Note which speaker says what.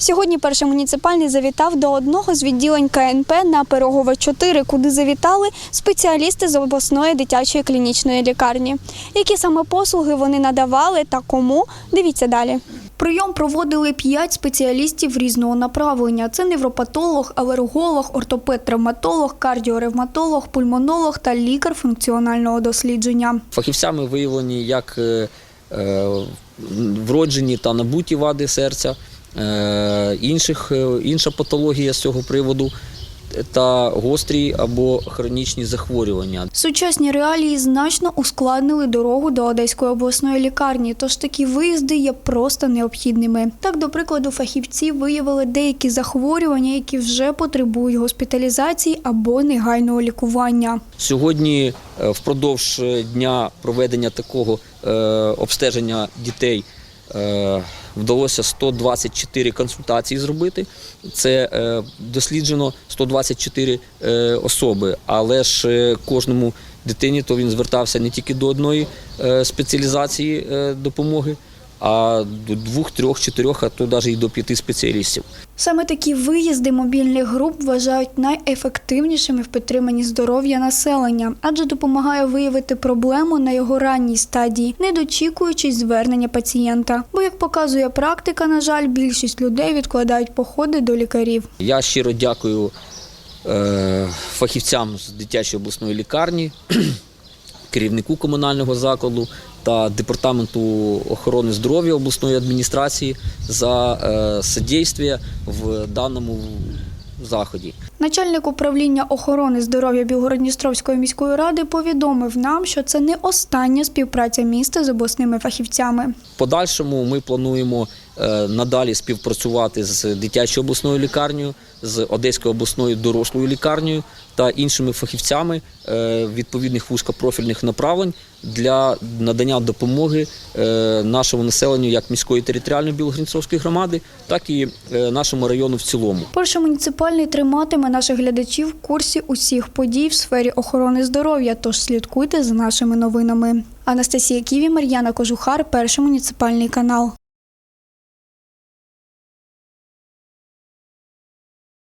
Speaker 1: Сьогодні перший муніципальний завітав до одного з відділень КНП на Пирогова 4, куди завітали спеціалісти з обласної дитячої клінічної лікарні. Які саме послуги вони надавали та кому? Дивіться далі. Прийом проводили п'ять спеціалістів різного направлення: це невропатолог, алерголог, ортопед-травматолог, кардіоревматолог, пульмонолог та лікар функціонального дослідження.
Speaker 2: Фахівцями виявлені як е, е, вроджені та набуті вади серця, інших, е, інша патологія з цього приводу та гострі або хронічні захворювання.
Speaker 1: Сучасні реалії значно ускладнили дорогу до Одеської обласної лікарні, тож такі виїзди є просто необхідними. Так, до прикладу, фахівці виявили деякі захворювання, які вже потребують госпіталізації або негайного лікування.
Speaker 2: Сьогодні е, впродовж е, дня проведення такого е, обстеження дітей е, вдалося 124 консультації зробити. Це е, досліджено 124 е, особи, але ж е, кожному дитині то він звертався не тільки до одної е, спеціалізації е, допомоги, а до двох, трьох, чотирьох, а то навіть і до п'яти спеціалістів.
Speaker 1: Саме такі виїзди мобільних груп вважають найефективнішими в підтриманні здоров'я населення, адже допомагає виявити проблему на його ранній стадії, не дочікуючись звернення пацієнта. Бо, як показує практика, на жаль, більшість людей відкладають походи до лікарів.
Speaker 2: Я щиро дякую е, фахівцям з дитячої обласної лікарні, керівнику комунального закладу та департаменту охорони здоров'я обласної адміністрації за е, содействие в даному заході.
Speaker 1: Начальник управління охорони здоров'я Білгородністровської міської ради повідомив нам, що це не остання співпраця міста з обласними фахівцями.
Speaker 2: В подальшому ми плануємо надалі співпрацювати з дитячою обласною лікарнею, з Одеською обласною дорослою лікарнею та іншими фахівцями е, відповідних вузькопрофільних направлень для надання допомоги е, нашому населенню як міської територіальної Білогородністровської громади, так і е, нашому району в цілому.
Speaker 1: Перший муніципальний триматиме наших глядачів в курсі усіх подій в сфері охорони здоров'я, тож слідкуйте за нашими новинами. Анастасія Ківі, Мар'яна Кожухар, перший муніципальний канал.